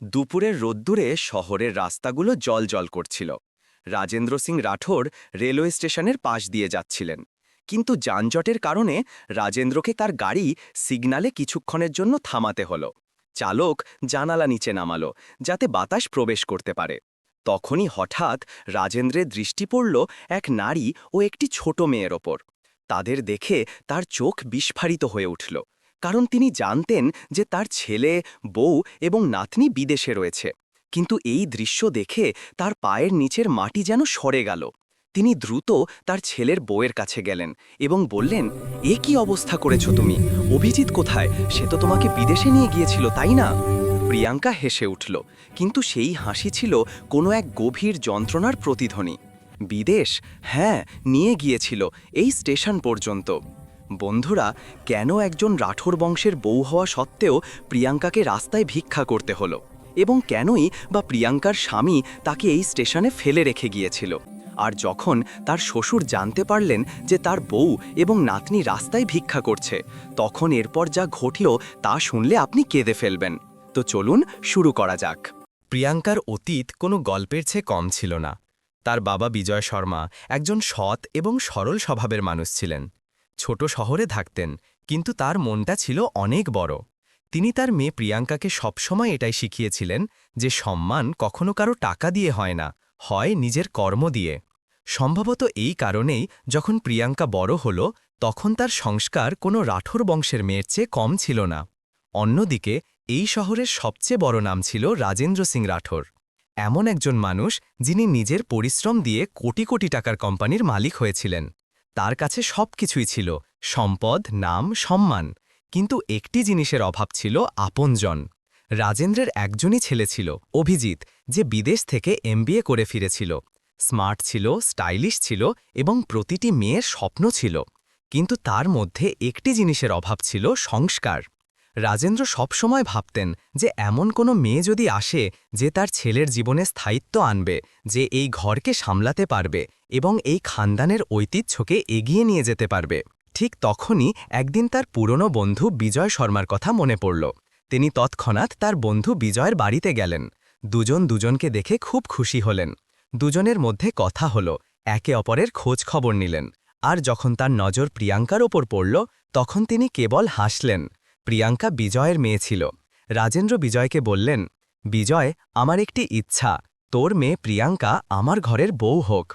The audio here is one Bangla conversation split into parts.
দুপুরের রোদ্দুরে শহরের রাস্তাগুলো জল জল করছিল। রাজেন্দ্র সিং রাঠোর রেলওয়ে স্টেশনের পাশ দিয়ে যাচ্ছিলেন। কিন্তু যানজটের কারণে রাজেন্দ্রকে তার গাড়ি সিগনালে কিছুক্ষণের জন্য থামাতে হলো। চালক জানালা নিচে নামালো, যাতে বাতাস প্রবেশ করতে পারে। তখনই হঠাৎ রাজেন্দ্রের দৃষ্টি পড়ল এক নারী ও একটি ছোট মেয়ের ওপর। তাদের দেখে তার চোখ বিস্ফারিত হয়ে উঠল। কারণ তিনি জানতেন যে তার ছেলে, বউ এবং নাতনি বিদেশে রয়েছে। কিন্তু এই দৃশ্য দেখে তার পায়ের নিচের মাটি যেন সরে গেল। তিনি দ্রুত তার ছেলের বউয়ের কাছে গেলেন এবং বললেন, এ কি অবস্থা করেছ তুমি? অভিজিৎ কোথায়? সে তো তোমাকে বিদেশে নিয়ে গিয়েছিল, তাই না? প্রিয়াঙ্কা হেসে উঠল, কিন্তু সেই হাসি ছিল কোনো এক গভীর যন্ত্রণার প্রতিধ্বনি। বিদেশ? হ্যাঁ নিয়ে গিয়েছিল, এই স্টেশন পর্যন্ত। বন্ধুরা, কেন একজন রাঠোর বংশের বউ হওয়া সত্ত্বেও প্রিয়াঙ্কাকে রাস্তায় ভিক্ষা করতে হলো? এবং কেনই বা প্রিয়াঙ্কার স্বামী তাকে এই স্টেশনে ফেলে রেখে গিয়েছিল? আর যখন তার শ্বশুর জানতে পারলেন যে তার বউ এবং নাতনি রাস্তায় ভিক্ষা করছে, তখন এরপর যা ঘটল তা শুনলে আপনি কেঁদে ফেলবেন। তো চলুন শুরু করা যাক। প্রিয়াঙ্কার অতীত কোনো গল্পের চেয়ে কম ছিল না। তার বাবা বিজয় শর্মা একজন সৎ এবং সরল স্বভাবের মানুষ ছিলেন। ছোট শহরে থাকতেন, কিন্তু তার মনটা ছিল অনেক বড়। তিনি তার মেয়ে প্রিয়াঙ্কাকে সবসময় এটাই শিখিয়েছিলেন যে সম্মান কখনো কারও টাকা দিয়ে হয় না, হয় নিজের কর্ম দিয়ে। সম্ভবত এই কারণেই যখন প্রিয়াঙ্কা বড় হল, তখন তার সংস্কার কোনো রাঠোর বংশের মেয়ের চেয়ে কম ছিল না। অন্যদিকে, এই শহরের সবচেয়ে বড় নাম ছিল রাজেন্দ্র সিং রাঠোর। এমন একজন মানুষ যিনি নিজের পরিশ্রম দিয়ে কোটি কোটি টাকার কোম্পানির মালিক হয়েছিলেন। তার কাছে সব কিছুই ছিল, সম্পদ, নাম, সম্মান। কিন্তু একটি জিনিসের অভাব ছিল আপনজন। রাজেন্দ্রের একজনই ছেলে ছিল, অভিজিৎ, যে বিদেশ থেকে এমবিএ করে ফিরেছিল। স্মার্ট ছিল, স্টাইলিশ ছিল এবং প্রতিটি মেয়ের স্বপ্ন ছিল। কিন্তু তার মধ্যে একটি জিনিসের অভাব ছিল সংস্কার। রাজেন্দ্র সবসময় ভাবতেন যে এমন কোনো মেয়ে যদি আসে যে তার ছেলের জীবনে স্থায়িত্ব আনবে, যে এই ঘরকে সামলাতে পারবে এবং এই খানদানের ঐতিহ্যকে এগিয়ে নিয়ে যেতে পারবে। ঠিক তখনই একদিন তার পুরনো বন্ধু বিজয় শর্মার কথা মনে পড়ল। তিনি তৎক্ষণাৎ তার বন্ধু বিজয়ের বাড়িতে গেলেন। দুজন দুজনকে দেখে খুব খুশি হলেন। দুজনের মধ্যে কথা হল, একে অপরের খোঁজ খবর নিলেন। আর যখন তার নজর প্রিয়াঙ্কার ওপর পড়ল, তখন তিনি কেবল হাসলেন প্রিয়াঙ্কা বিজয়ের মেয়ে ছিল। রাজেন্দ্র বিজয়কে বললেন, বিজয়, আমার একটি ইচ্ছা। তোর মেয়ে প্রিয়াঙ্কা আমার ঘরের বউ হোক।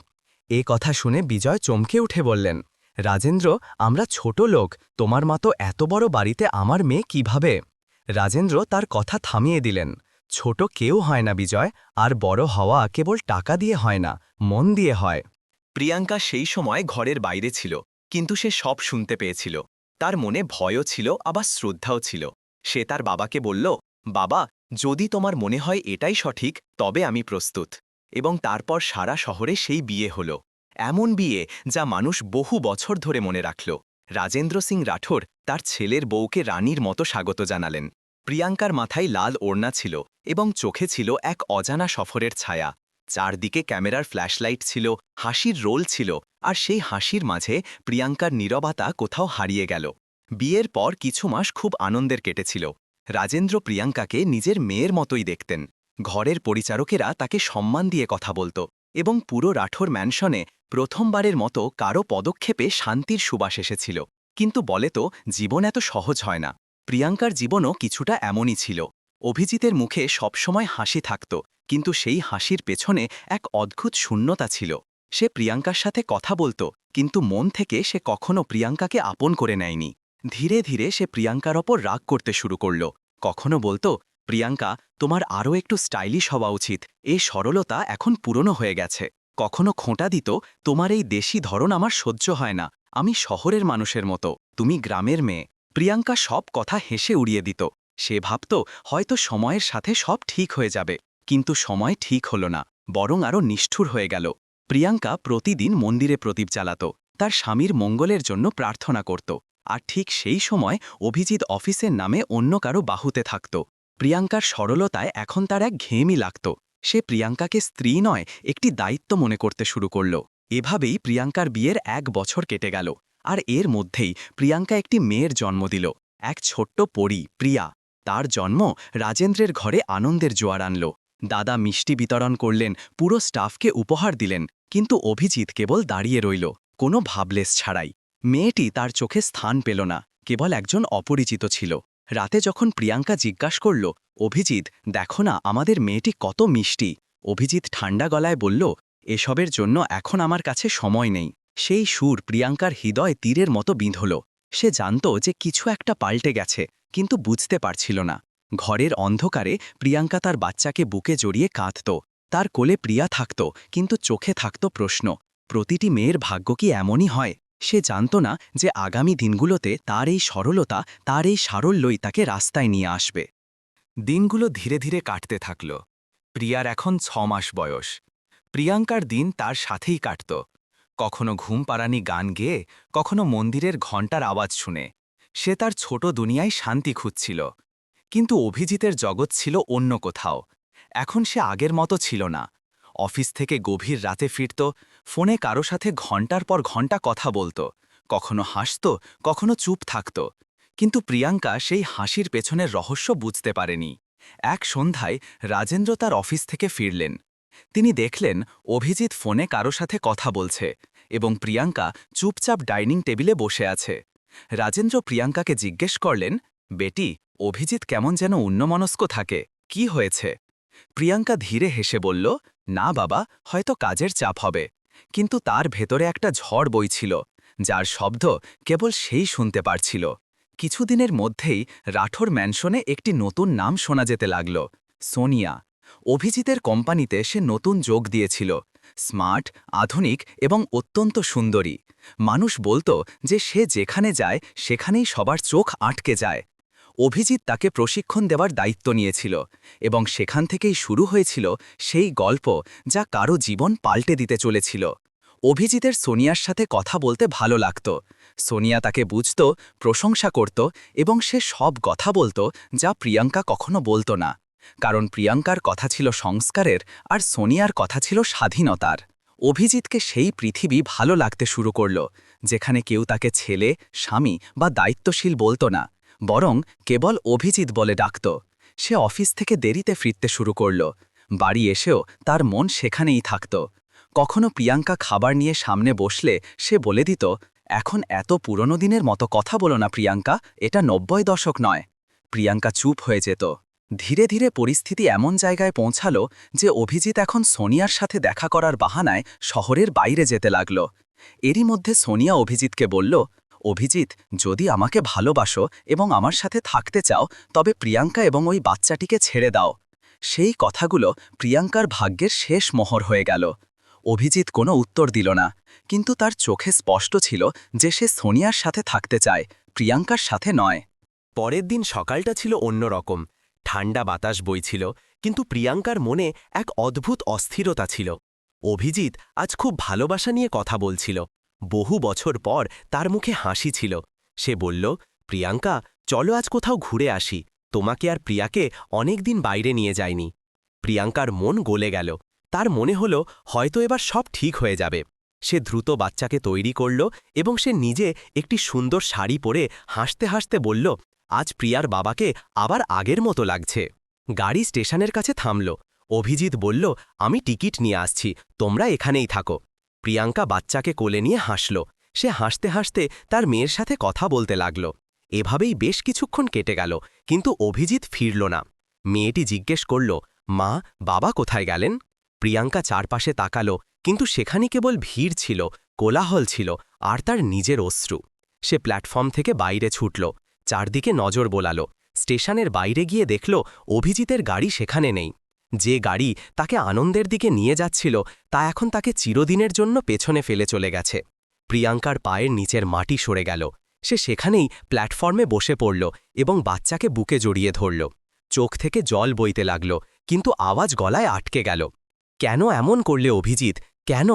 এ কথা শুনে বিজয় চমকে উঠে বললেন, রাজেন্দ্র, আমরা ছোট লোক। তোমার মতো এত বড় বাড়িতে আমার মেয়ে কীভাবে? রাজেন্দ্র তার কথা থামিয়ে দিলেন, ছোট কেউ হয় না বিজয়, আর বড় হওয়া কেবল টাকা দিয়ে হয় না, মন দিয়ে হয়। প্রিয়াঙ্কা সেই সময় ঘরের বাইরে ছিল, কিন্তু সে সব শুনতে পেয়েছিল। তার মনে ভয়ও ছিল, আবার শ্রদ্ধাও ছিল। সে তার বাবাকে বলল, বাবা, যদি তোমার মনে হয় এটাই সঠিক, তবে আমি প্রস্তুত। এবং তারপর সারা শহরে সেই বিয়ে হল। এমন বিয়ে যা মানুষ বহু বছর ধরে মনে রাখল। রাজেন্দ্র সিং রাঠোর তার ছেলের বউকে রানীর মতো স্বাগত জানালেন। প্রিয়াঙ্কার মাথায় লাল ওড়না ছিল এবং চোখে ছিল এক অজানা সফরের ছায়া। চারদিকে ক্যামেরার ফ্ল্যাশলাইট ছিল, হাসির রোল ছিল, আর সেই হাসির মাঝে প্রিয়াঙ্কার নীরবতা কোথাও হারিয়ে গেল। বিয়ের পর কিছু মাস খুব আনন্দের কেটেছিল। রাজেন্দ্র প্রিয়াঙ্কাকে নিজের মেয়ের মতোই দেখতেন। ঘরের পরিচারকেরা তাকে সম্মান দিয়ে কথা বলত এবং পুরো রাঠোর ম্যানশনে প্রথমবারের মতো কারও পদক্ষেপে শান্তির সুবাস এসেছিল। কিন্তু বলে তো, জীবন এত সহজ হয় না। প্রিয়াঙ্কার জীবনও কিছুটা এমনই ছিল। অভিজিতের মুখে সবসময় হাসি থাকত, কিন্তু সেই হাসির পেছনে এক অদ্ভুত শূন্যতা ছিল। সে প্রিয়াঙ্কার সাথে কথা বলতো, কিন্তু মন থেকে সে কখনো প্রিয়াঙ্কাকে আপন করে নেয়নি। ধীরে ধীরে সে প্রিয়াঙ্কার ওপর রাগ করতে শুরু করল। কখনো বলতো, প্রিয়াঙ্কা, তোমার আরও একটু স্টাইলিশ হওয়া উচিত, এই সরলতা এখন পুরনো হয়ে গেছে। কখনো খোঁটা দিত, তোমার এই দেশি ধরন আমার সহ্য হয় না, আমি শহরের মানুষের মতো, তুমি গ্রামের মেয়ে। প্রিয়াঙ্কা সব কথা হেসে উড়িয়ে দিত। সে ভাবত হয়তো সময়ের সাথে সব ঠিক হয়ে যাবে। কিন্তু সময় ঠিক হল না, বরং আরও নিষ্ঠুর হয়ে গেল। প্রিয়াঙ্কা প্রতিদিন মন্দিরে প্রদীপ জ্বালাত, তার স্বামীর মঙ্গলের জন্য প্রার্থনা করত, আর ঠিক সেই সময় অভিজিৎ অফিসের নামে অন্য কারও বাহুতে থাকত। প্রিয়াঙ্কার সরলতায় এখন তার এক ঘেমই লাগত। সে প্রিয়াঙ্কাকে স্ত্রী নয়, একটি দায়িত্ব মনে করতে শুরু করল। এভাবেই প্রিয়াঙ্কার বিয়ের এক বছর কেটে গেল, আর এর মধ্যেই প্রিয়াঙ্কা একটি মেয়ের জন্ম দিল, এক ছোট্ট পরী, প্রিয়া। তার জন্ম রাজেন্দ্রের ঘরে আনন্দের জোয়ার আনল। দাদা মিষ্টি বিতরণ করলেন, পুরো স্টাফকে উপহার দিলেন, কিন্তু অভিজিৎ কেবল দাঁড়িয়ে রইল, কোনো ভাবলেস ছাড়াই। মেয়েটি তার চোখে স্থান পেল না, কেবল একজন অপরিচিত ছিল। রাতে যখন প্রিয়াঙ্কা জিজ্ঞাস করল, অভিজিৎ, দেখো না, আমাদের মেয়েটি কত মিষ্টি? অভিজিৎ ঠান্ডা গলায় বলল, এসবের জন্য এখন আমার কাছে সময় নেই। সেই সুর প্রিয়াঙ্কার হৃদয় তীরের মতো বিঁধল। সে জানত যে কিছু একটা পাল্টে গেছে। কিন্তু বুঝতে পারছিল না। ঘরের অন্ধকারে প্রিয়াঙ্কা তার বাচ্চাকে বুকে জড়িয়ে কাঁদত। তার কোলে প্রিয়া থাকত, কিন্তু চোখে থাকত প্রশ্ন, প্রতিটি মেয়ের ভাগ্য কি এমনই হয়? সে জানত না যে আগামী দিনগুলোতে তার এই সরলতা, তার এই সারল্যই তাকে রাস্তায় নিয়ে আসবে। দিনগুলো ধীরে ধীরে কাটতে থাকল। প্রিয়ার এখন ছ মাস বয়স। প্রিয়াঙ্কার দিন তার সাথেই কাটত। কখনো ঘুম পাড়ানি গান গেয়ে, কখনো মন্দিরের ঘণ্টার আওয়াজ শুনে। সে তার ছোট দুনিয়ায় শান্তি খুঁজছিল। কিন্তু অভিজিতের জগৎ ছিল অন্য কোথাও। এখন সে আগের মতো ছিল না। অফিস থেকে গভীর রাতে ফিরত, ফোনে কারও সাথে ঘণ্টার পর ঘণ্টা কথা বলতো। কখনো হাসত, কখনো চুপ থাকত। কিন্তু প্রিয়াঙ্কা সেই হাসির পেছনের রহস্য বুঝতে পারেনি। এক সন্ধ্যায় রাজেন্দ্র তার অফিস থেকে ফিরলেন। তিনি দেখলেন, অভিজিৎ ফোনে কারও সাথে কথা বলছে এবং প্রিয়াঙ্কা চুপচাপ ডাইনিং টেবিলে বসে আছে। রাজেন্দ্র প্রিয়াঙ্কাকে জিজ্ঞেস করলেন, বেটি, অভিজিৎ কেমন যেন অন্যমনস্ক থাকে, কি হয়েছে? প্রিয়াঙ্কা ধীরে হেসে বলল, না বাবা, হয়তো কাজের চাপ হবে। কিন্তু তার ভেতরে একটা ঝড় বইছিল, যার শব্দ কেবল সেই শুনতে পারছিল। কিছুদিনের মধ্যেই রাঠোর ম্যানশনে একটি নতুন নাম শোনা যেতে লাগল, সোনিয়া। অভিজিতের কোম্পানিতে সে নতুন যোগ দিয়েছিল স্মার্ট, আধুনিক এবং অত্যন্ত সুন্দরী। মানুষ বলতো যে সে যেখানে যায়, সেখানেই সবার চোখ আটকে যায়। অভিজিৎ তাকে প্রশিক্ষণ দেওয়ার দায়িত্ব নিয়েছিল এবং সেখান থেকেই শুরু হয়েছিল সেই গল্প যা কারও জীবন পাল্টে দিতে চলেছিল। অভিজিতের সোনিয়ার সাথে কথা বলতে ভালো লাগত। সোনিয়া তাকে বুঝত, প্রশংসা করত এবং সে সব কথা বলতো যা প্রিয়াঙ্কা কখনো বলতো না। কারণ প্রিয়াঙ্কার কথা ছিল সংস্কারের আর সোনিয়ার কথা ছিল স্বাধীনতার। অভিজিৎকে সেই পৃথিবী ভালো লাগতে শুরু করল, যেখানে কেউ তাকে ছেলে, স্বামী বা দায়িত্বশীল বলতো না, বরং কেবল অভিজিৎ বলে ডাকত। সে অফিস থেকে দেরিতে ফিরতে শুরু করল, বাড়ি এসেও তার মন সেখানেই থাকত। কখনো প্রিয়াঙ্কা খাবার নিয়ে সামনে বসলে সে বলে দিত, এখন এত পুরনো দিনের মতো কথা বলো না প্রিয়াঙ্কা, এটা নব্বই দশক নয়। প্রিয়াঙ্কা চুপ হয়ে যেত। ধীরে ধীরে পরিস্থিতি এমন জায়গায় পৌঁছালো যে অভিজিৎ এখন সোনিয়ার সাথে দেখা করার বাহানায় শহরের বাইরে যেতে লাগল। এরই মধ্যে সোনিয়া অভিজিৎকে বলল, অভিজিৎ, যদি আমাকে ভালোবাসো এবং আমার সাথে থাকতে চাও, তবে প্রিয়াঙ্কা এবং ওই বাচ্চাটিকে ছেড়ে দাও। সেই কথাগুলো প্রিয়াঙ্কার ভাগ্যের শেষ মোহর হয়ে গেল। অভিজিৎ কোনো উত্তর দিল না, কিন্তু তার চোখে স্পষ্ট ছিল যে সে সোনিয়ার সাথে থাকতে চায়, প্রিয়াঙ্কার সাথে নয়। পরের দিন সকালটা ছিল অন্যরকম। ঠান্ডা বাতাস বইছিল, কিন্তু প্রিয়াঙ্কার মনে এক অদ্ভুত অস্থিরতা ছিল। অভিজিৎ আজ খুব ভালোবাসা নিয়ে কথা বলছিল। বহু বছর পর তার মুখে হাসি ছিল। সে বলল, প্রিয়াঙ্কা, চলো আজ কোথাও ঘুরে আসি। তোমাকে আর প্রিয়াকে অনেক দিন বাইরে নিয়ে যায়নি প্রিয়াঙ্কার মন গলে গেল। তার মনে হল, হয়তো এবার সব ঠিক হয়ে যাবে। সে দ্রুত বাচ্চাকে তৈরি করল এবং সে নিজে একটি সুন্দর শাড়ি পরে হাসতে হাসতে বলল আজ প্রিয়ার বাবাকে আবার আগের মতো লাগছে। গাড়ি স্টেশনের কাছে থামল। অভিজিৎ বলল, আমি টিকিট নিয়ে আসছি, তোমরা এখানেই থাকো। প্রিয়াঙ্কা বাচ্চাকে কোলে নিয়ে হাসল। সে হাসতে হাসতে তার মেয়ের সাথে কথা বলতে লাগল। এভাবেই বেশ কিছুক্ষণ কেটে গেল, কিন্তু অভিজিৎ ফিরল না। মেয়েটি জিজ্ঞেস করল, মা, বাবা কোথায় গেলেন? প্রিয়াঙ্কা চারপাশে তাকালো, কিন্তু সেখানে কেবল ভিড় ছিল, কোলাহল ছিল, আর তার নিজের অশ্রু। সে প্ল্যাটফর্ম থেকে বাইরে ছুটল। চারদিকে নজর বোলালো। স্টেশনের বাইরে গিয়ে দেখল অভিজিতের গাড়ি সেখানে নেই। যে গাড়ি তাকে আনন্দের দিকে নিয়ে যাচ্ছিল, তা এখন তাকে চিরদিনের জন্য পেছনে ফেলে চলে গেছে। প্রিয়াঙ্কার পায়ের নিচের মাটি সরে গেল। সে সেখানেই প্ল্যাটফর্মে বসে পড়ল এবং বাচ্চাকে বুকে জড়িয়ে ধরল। চোখ থেকে জল বইতে লাগল, কিন্তু আওয়াজ গলায় আটকে গেল। কেন এমন করলে অভিজিৎ? কেন?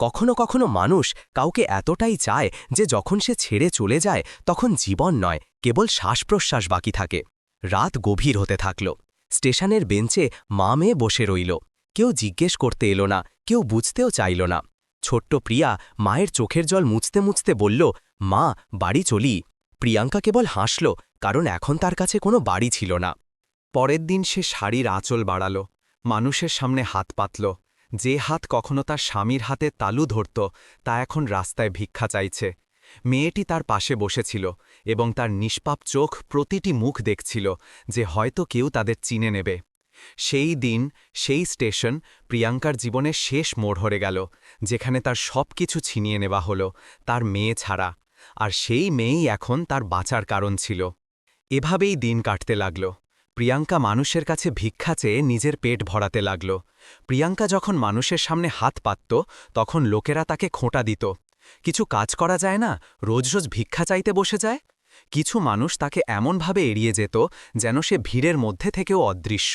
কখনো কখনো মানুষ কাউকে এতটাই চায় যে যখন সে ছেড়ে চলে যায়, তখন জীবন নয়, কেবল শ্বাস প্রশ্বাস বাকি থাকে। রাত গভীর হতে থাকল। স্টেশনের বেঞ্চে মা মেয়ে বসে রইল। কেউ জিজ্ঞেস করতে এলো না, কেউ বুঝতেও চাইল না। ছোট্ট প্রিয়া মায়ের চোখের জল মুছতে মুছতে বলল, মা, বাড়ি চলি। প্রিয়াঙ্কা কেবল হাসল, কারণ এখন তার কাছে কোনো বাড়ি ছিল না। পরের দিন সে শাড়ির আঁচল বাড়াল। মানুষের সামনে হাত পাতল। যে হাত কখনো তার স্বামীর হাতে তালু ধরত, তা এখন রাস্তায় ভিক্ষা চাইছে। মেয়েটি তার পাশে বসেছিল এবং তার নিষ্পাপ চোখ প্রতিটি মুখ দেখছিল যে হয়তো কেউ তাদের চিনে নেবে। সেই দিন, সেই স্টেশন প্রিয়াঙ্কার জীবনের শেষ মোড় হরে গেল, যেখানে তার সব কিছু ছিনিয়ে নেওয়া হলো, তার মেয়ে ছাড়া। আর সেই মেয়েই এখন তার বাঁচার কারণ ছিল। এভাবেই দিন কাটতে লাগল। প্রিয়াঙ্কা মানুষের কাছে ভিক্ষা চেয়ে নিজের পেট ভরাতে লাগল। প্রিয়াঙ্কা যখন মানুষের সামনে হাত পাতত, তখন লোকেরা তাকে খোঁটা দিত। কিছু কাজ করা যায় না? রোজ রোজ ভিক্ষা চাইতে বসে যায়? কিছু মানুষ তাকে এমনভাবে এড়িয়ে যেত, যেন সে ভিড়ের মধ্যে থেকেও অদৃশ্য।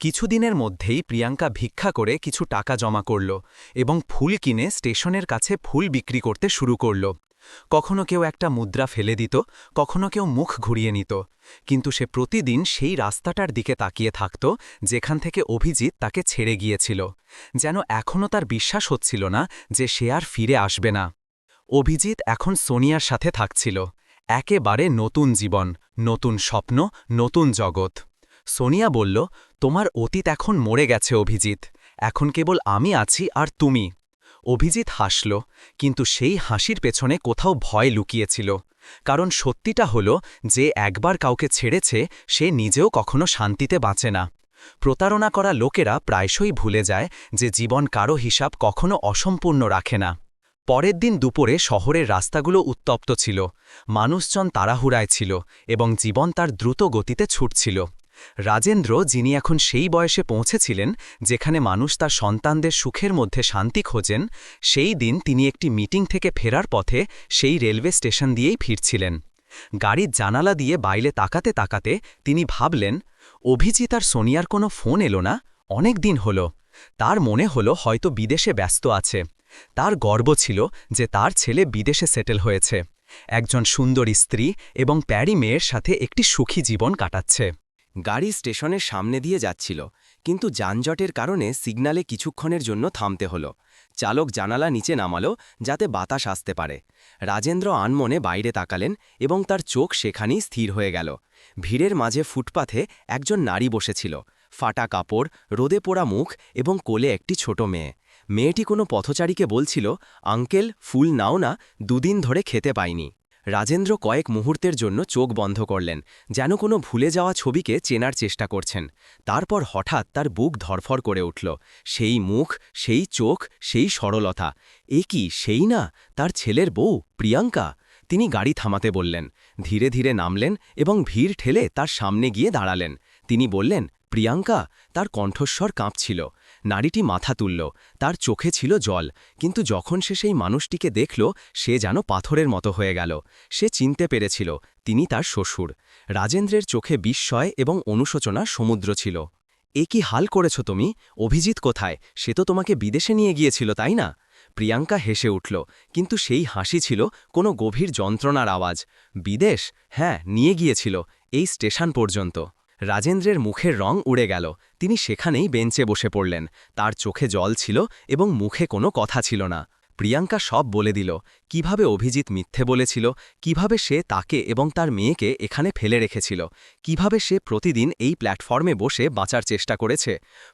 কিছুদিনের মধ্যেই প্রিয়াঙ্কা ভিক্ষা করে কিছু টাকা জমা করল এবং ফুল কিনে স্টেশনের কাছে ফুল বিক্রি করতে শুরু করল। কখনো কেউ একটা মুদ্রা ফেলে দিত, কখনো কেউ মুখ ঘুরিয়ে নিত, কিন্তু সে প্রতিদিন সেই রাস্তাটার দিকে তাকিয়ে থাকত, যেখান থেকে অভিজিৎ তাকে ছেড়ে গিয়েছিল, যেন এখনও তার বিশ্বাস হচ্ছিল না যে সে আর ফিরে আসবে না। অভিজিৎ এখন সোনিয়ার সাথে থাকছিল, একেবারে নতুন জীবন, নতুন স্বপ্ন, নতুন জগৎ। সোনিয়া বলল, তোমার অতীত এখন মরে গেছে, অভিজিৎ। এখন কেবল আমি আছি আর তুমি। অভিজিৎ হাসল, কিন্তু সেই হাসির পেছনে কোথাও ভয় লুকিয়েছিল। কারণ সত্যিটা হল যে একবার কাউকে ছেড়েছে, সে নিজেও কখনো শান্তিতে বাঁচে না। প্রতারণা করা লোকেরা প্রায়শই ভুলে যায় যে জীবন কারও হিসাব কখনো অসম্পূর্ণ রাখে না। পরের দিন দুপুরে শহরের রাস্তাগুলো উত্তপ্ত ছিল। মানুষজন তাড়াহুড়ায় ছিল এবং জীবন তার দ্রুত গতিতে ছুটছিল। রাজেন্দ্র, যিনি এখন সেই বয়সে পৌঁছেছিলেন, যেখানে মানুষ তার সন্তানদের সুখের মধ্যে শান্তি খোঁজেন, সেই দিন তিনি একটি মিটিং থেকে ফেরার পথে সেই রেলওয়ে স্টেশন দিয়েই ফিরছিলেন। গাড়ির জানালা দিয়ে বাইলে তাকাতে তাকাতে তিনি ভাবলেন, অভিজিৎ আর সোনিয়ার কোনো ফোন এলো না? অনেক দিন হল। তার মনে হল হয়তো বিদেশে ব্যস্ত আছে। তার গর্ব ছিল যে তার ছেলে বিদেশে সেটেল হয়েছে। একজন সুন্দরী স্ত্রী এবং প্যারি মেয়ের সাথে একটি সুখী জীবন কাটাচ্ছে। গাড়ি স্টেশনের সামনে দিয়ে যাচ্ছিল, কিন্তু যানজটের কারণে সিগনালে কিছুক্ষণের জন্য থামতে হলো। চালক জানালা নিচে নামালো যাতে বাতাস আসতে পারে। রাজেন্দ্র আনমনে বাইরে তাকালেন এবং তার চোখ সেখানেই স্থির হয়ে গেল। ভিড়ের মাঝে ফুটপাথে একজন নারী বসেছিল। ফাটা কাপড়, রোদে পোড়া মুখ এবং কোলে একটি ছোট মেয়ে। মেয়েটি কোনো পথচারীকে বলছিল, আঙ্কেল, ফুল নাও না, দুদিন ধরে খেতে পাইনি। রাজেন্দ্র কয়েক মুহূর্তের জন্য চোখ বন্ধ করলেন, যেন কোনো ভুলে যাওয়া ছবিকে চেনার চেষ্টা করছেন। তারপর হঠাৎ তার বুক ধরফর করে উঠল। সেই মুখ, সেই চোখ, সেই সরলতা। এ কি, সেই না? তার ছেলের বউ, প্রিয়াঙ্কা? তিনি গাড়ি থামাতে বললেন। ধীরে ধীরে নামলেন এবং ভিড় ঠেলে তার সামনে গিয়ে দাঁড়ালেন। তিনি বললেন প্রিয়াঙ্কা তার কণ্ঠস্বর কাঁপছিল নারীটি মাথা তুলল, তার চোখে ছিল জল, কিন্তু যখন সে সেই মানুষটিকে দেখল, সে যেন পাথরের মতো হয়ে গেল। সে চিনতে পেরেছিল, তিনি তার শ্বশুর। রাজেন্দ্রের চোখে বিস্ময় এবং অনুশোচনা সমুদ্র ছিল। এ কি হাল করেছ তুমি? অভিজিৎ কোথায়? সে তো তোমাকে বিদেশে নিয়ে গিয়েছিল, তাই না? প্রিয়াঙ্কা হেসে উঠল, কিন্তু সেই হাসি ছিল কোনো গভীর যন্ত্রণার আওয়াজ। বিদেশ? হ্যাঁ নিয়ে গিয়েছিল, এই স্টেশন পর্যন্ত। রাজেন্দ্রের মুখের রং উড়ে গেল। তিনি সেখানেই বেঞ্চে বসে পড়লেন। তার চোখে জল ছিল এবং মুখে কোনো কথা ছিল না। প্রিয়াঙ্কা সব বলে দিল। কীভাবে অভিজিৎ মিথ্যে বলেছিল, কীভাবে সে তাকে এবং তার মেয়েকে এখানে ফেলে রেখেছিল, কীভাবে সে প্রতিদিন এই প্ল্যাটফর্মে বসে বাঁচার চেষ্টা করেছে,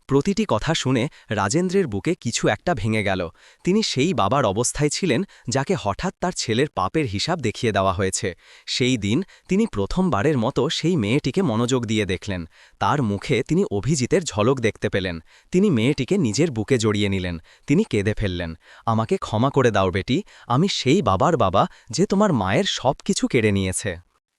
প্রতিটি কথা শুনে রাজেন্দ্রের বুকে কিছু একটা ভেঙে গেল। তিনি সেই বাবার অবস্থায় ছিলেন যাকে হঠাৎ তার ছেলের পাপের হিসাব দেখিয়ে দেওয়া হয়েছে। সেই দিন তিনি প্রথমবারের মতো সেই মেয়েটিকে মনোযোগ দিয়ে দেখলেন। তার মুখে তিনি অভিজিতের ঝলক দেখতে পেলেন। তিনি মেয়েটিকে নিজের বুকে জড়িয়ে নিলেন। তিনি কেঁদে ফেললেন। আমাকে ক্ষমা করে দাও বেটি, আমি সেই বাবার বাবা যে তোমার মায়ের সব কিছু কেড়ে নিয়েছে।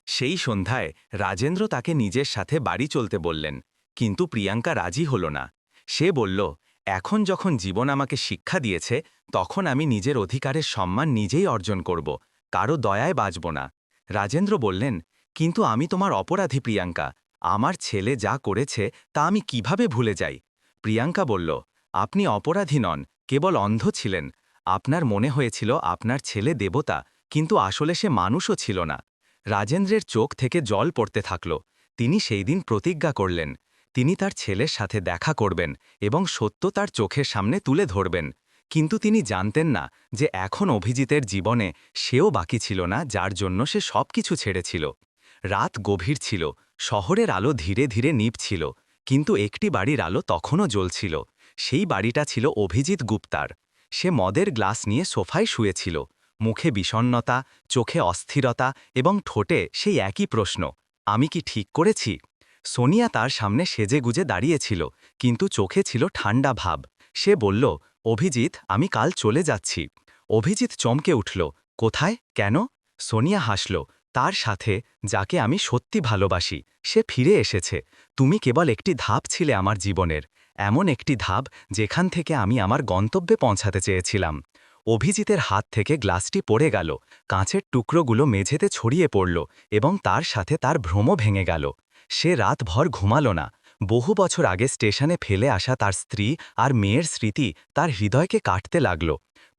সেই সন্ধ্যায় রাজেন্দ্র তাকে নিজের সাথে বাড়ি চলতে বললেন, কিন্তু প্রিয়াঙ্কা রাজি হল না। সে বলল, এখন যখন জীবন আমাকে শিক্ষা দিয়েছে, তখন আমি নিজের অধিকারের সম্মান নিজেই অর্জন করব, কারও দয়ায় বাঁচব না। রাজেন্দ্র বললেন, কিন্তু আমি তোমার অপরাধী প্রিয়াঙ্কা, আমার ছেলে যা করেছে তা আমি কীভাবে ভুলে যাই? প্রিয়াঙ্কা বলল, আপনি অপরাধী নন, কেবল অন্ধ ছিলেন আপনার মনে হয়েছিল আপনার ছেলে দেবতা, কিন্তু আসলে সে মানুষও ছিল না। রাজেন্দ্রের চোখ থেকে জল পড়তে থাকল। তিনি সেই দিন প্রতিজ্ঞা করলেন। তিনি তার ছেলের সাথে দেখা করবেন এবং সত্য তার চোখের সামনে তুলে ধরবেন। কিন্তু তিনি জানতেন না যে এখন অভিজিতের জীবনে সেও বাকি ছিল না, যার জন্য সে সব কিছু ছেড়েছিল। রাত গভীর ছিল। শহরের আলো ধীরে ধীরে নিভছিল কিন্তু একটি বাড়ির আলো তখনও জ্বলছিল। সেই বাড়িটা ছিল অভিজিৎ গুপ্তার। সে মদের গ্লাস নিয়ে সোফায় শুয়েছিল। মুখে বিষণ্নতা চোখে অস্থিরতা এবং ঠোঁটে সেই একই প্রশ্ন, আমি কি ঠিক করেছি? সোনিয়া তার সামনে সেজে গুজে দাঁড়িয়েছিল, কিন্তু চোখে ছিল ঠান্ডা ভাব। সে বলল, অভিজিৎ, আমি কাল চলে যাচ্ছি। অভিজিৎ চমকে উঠল, কোথায়? কেন? সোনিয়া হাসল, তার সাথে, যাকে আমি সত্যি ভালোবাসি, সে ফিরে এসেছে। তুমি কেবল একটি ধাপ ছিলে আমার জীবনের। এমন একটি ধাপ যেখান থেকে আমি আমার গন্তব্যে পৌঁছাতে চেয়েছিলাম। অভিজিতের হাত থেকে গ্লাসটি পড়ে গেল, কাঁচের টুকরোগুলো মেঝেতে ছড়িয়ে পড়ল এবং তার সাথে তার ভ্রমও ভেঙে গেল। সে রাতভর ঘুমাল না। বহু বছর আগে স্টেশনে ফেলে আসা তার স্ত্রী আর মেয়ের স্মৃতি তার হৃদয়কে কাটতে লাগল।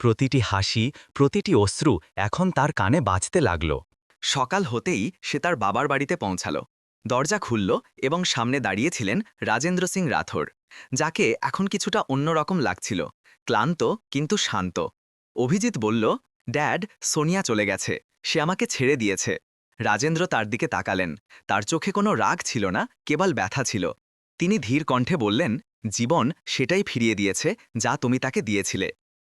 প্রতিটি হাসি, প্রতিটি অশ্রু এখন তার কানে বাজতে লাগল। সকাল হতেই সে তার বাবার বাড়িতে পৌঁছাল। দরজা খুলল এবং সামনে দাঁড়িয়েছিলেন রাজেন্দ্র সিং রাথোর। যাকে এখন কিছুটা অন্যরকম লাগছিল। ক্লান্ত, কিন্তু শান্ত। অভিজিৎ বলল, ড্যাড, সোনিয়া চলে গেছে। সে আমাকে ছেড়ে দিয়েছে। রাজেন্দ্র তার দিকে তাকালেন। তার চোখে কোনো রাগ ছিল না, কেবল ব্যথা ছিল। তিনি ধীর কণ্ঠে বললেন, জীবন সেটাই ফিরিয়ে দিয়েছে যা তুমি তাকে দিয়েছিলে।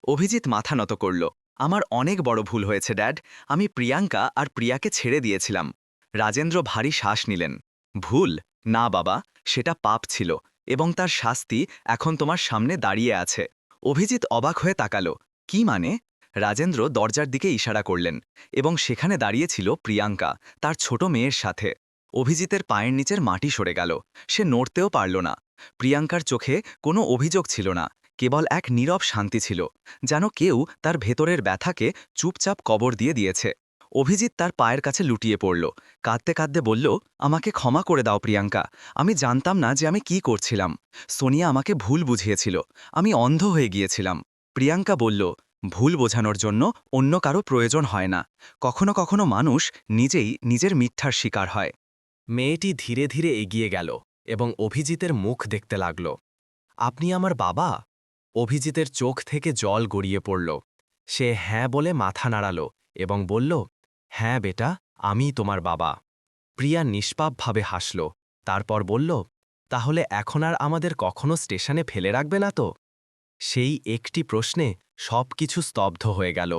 অভিজিৎ মাথা নত করল, আমার অনেক বড় ভুল হয়েছে, ড্যাড। আমি প্রিয়াঙ্কা আর প্রিয়াকে ছেড়ে দিয়েছিলাম। রাজেন্দ্র ভারী শ্বাস নিলেন, ভুল? না, বাবা, সেটা পাপ ছিল। এবং তার শাস্তি এখন তোমার সামনে দাঁড়িয়ে আছে। অভিজিৎ অবাক হয়ে তাকালো। কি মানে? রাজেন্দ্র দরজার দিকে ইশারা করলেন এবং সেখানে দাঁড়িয়েছিল প্রিয়াঙ্কা, তার ছোট মেয়ের সাথে। অভিজিতের পায়ের নিচের মাটি সরে গেল। সে নড়তেও পারল না। প্রিয়াঙ্কার চোখে কোনো অভিযোগ ছিল না, কেবল এক নীরব শান্তি ছিল, যেন কেউ তার ভেতরের ব্যথাকে চুপচাপ কবর দিয়ে দিয়েছে। অভিজিৎ তার পায়ের কাছে লুটিয়ে পড়ল। কাঁদতে কাঁদতে বলল, আমাকে ক্ষমা করে দাও প্রিয়াঙ্কা। আমি জানতাম না যে আমি কি করছিলাম। সোনিয়া আমাকে ভুল বুঝিয়েছিল। আমি অন্ধ হয়ে গিয়েছিলাম। প্রিয়াঙ্কা বলল, ভুল বোঝানোর জন্য অন্য কারও প্রয়োজন হয় না। কখনো কখনো মানুষ নিজেই নিজের মিথ্যার শিকার হয়। মেয়েটি ধীরে ধীরে এগিয়ে গেল এবং অভিজিতের মুখ দেখতে লাগল। আপনি আমার বাবা? অভিজিতের চোখ থেকে জল গড়িয়ে পড়ল। সে হ্যাঁ বলে মাথা নাড়াল এবং বলল হ্যাঁ বেটা আমি তোমার বাবা। প্রিয়া নিষ্পাপভাবে হাসল, তারপর বলল, তাহলে এখন আর আমাদের কখনো স্টেশনে ফেলে রাখবে না তো? সেই একটি প্রশ্নে সব কিছু স্তব্ধ হয়ে গেল।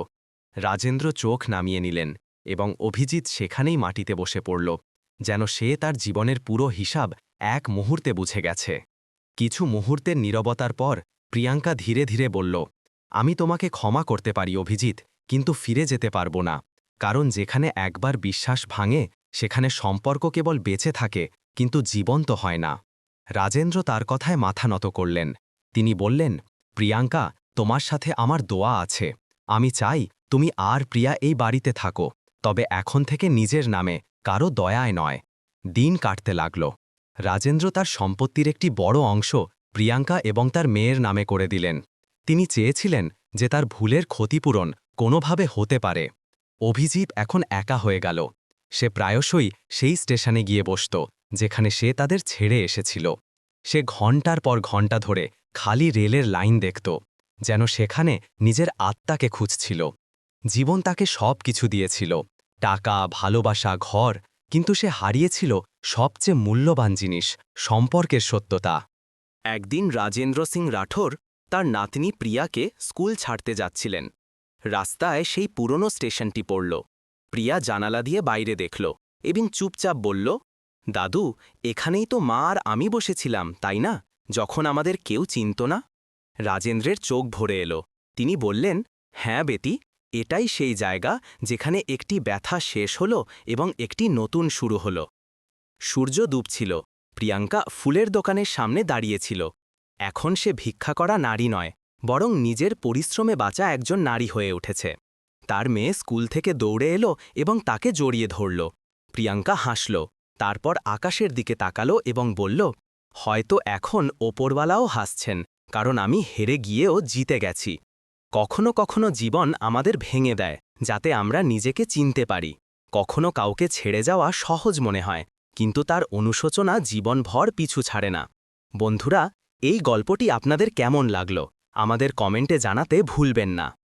রাজেন্দ্র চোখ নামিয়ে নিলেন এবং অভিজিৎ সেখানেই মাটিতে বসে পড়ল, যেন সে তার জীবনের পুরো হিসাব এক মুহূর্তে বুঝে গেছে। কিছু মুহূর্তের নীরবতার পর প্রিয়াঙ্কা ধীরে ধীরে বলল, আমি তোমাকে ক্ষমা করতে পারি অভিজিৎ, কিন্তু ফিরে যেতে পারব না। কারণ যেখানে একবার বিশ্বাস ভাঙে, সেখানে সম্পর্ক কেবল বেঁচে থাকে, কিন্তু জীবন্ত হয় না। রাজেন্দ্র তার কথায় মাথা নত করলেন। তিনি বললেন, প্রিয়াঙ্কা, তোমার সাথে আমার দোয়া আছে। আমি চাই তুমি আর প্রিয়া এই বাড়িতে থাকো, তবে এখন থেকে নিজের নামে, কারও দয়ায় নয়। দিন কাটতে লাগল। রাজেন্দ্র তার সম্পত্তির একটি বড় অংশ প্রিয়াঙ্কা এবং তার মেয়ের নামে করে দিলেন। তিনি চেয়েছিলেন যে তার ভুলের ক্ষতিপূরণ কোনোভাবে হতে পারে। অভিজিৎ এখন একা হয়ে গেল। সে প্রায়শই সেই স্টেশনে গিয়ে বসত, যেখানে সে তাদের ছেড়ে এসেছিল। সে ঘণ্টার পর ঘণ্টা ধরে খালি রেলের লাইন দেখত, যেন সেখানে নিজের আত্মাকে খুঁজছিল। জীবন তাকে সব কিছু দিয়েছিল, টাকা, ভালোবাসা, ঘর, কিন্তু সে হারিয়েছিল সবচেয়ে মূল্যবান জিনিস, সম্পর্কের সত্যতা। একদিন রাজেন্দ্র সিং রাঠোর তার নাতনি প্রিয়াকে স্কুল ছাড়তে যাচ্ছিলেন। রাস্তায় সেই পুরনো স্টেশনটি পড়ল। প্রিয়া জানালা দিয়ে বাইরে দেখল এবং চুপচাপ বলল, দাদু, এখানেই তো মা আর আমি বসেছিলাম, তাই না? যখন আমাদের কেউ চিনত না? রাজেন্দ্রের চোখ ভরে এলো। তিনি বললেন হ্যাঁ বেটি, এটাই সেই জায়গা যেখানে একটি ব্যথা শেষ হল এবং একটি নতুন শুরু হল। সূর্য ডুবছিল, প্রিয়াঙ্কা ফুলের দোকানের সামনে দাঁড়িয়েছিল এখন সে ভিক্ষা করা নারী নয়। বরং নিজের পরিশ্রমে বাঁচা একজন নারী হয়ে উঠেছে। তার মেয়ে স্কুল থেকে দৌড়ে এলো এবং তাকে জড়িয়ে ধরল। প্রিয়াঙ্কা হাসল, তারপর আকাশের দিকে তাকালো এবং বলল, হয়তো এখন ওপরওয়ালাও হাসছেন, কারণ আমি হেরে গিয়েও জিতে গেছি। কখনো কখনো জীবন আমাদের ভেঙে দেয়, যাতে আমরা নিজেকে চিনতে পারি। কখনো কাউকে ছেড়ে যাওয়া সহজ মনে হয়, কিন্তু তার অনুশোচনা জীবনভর পিছু ছাড়ে না। বন্ধুরা, এই গল্পটি আপনাদের কেমন লাগল? আমাদের কমেন্টে জানাতে ভুলবেন না।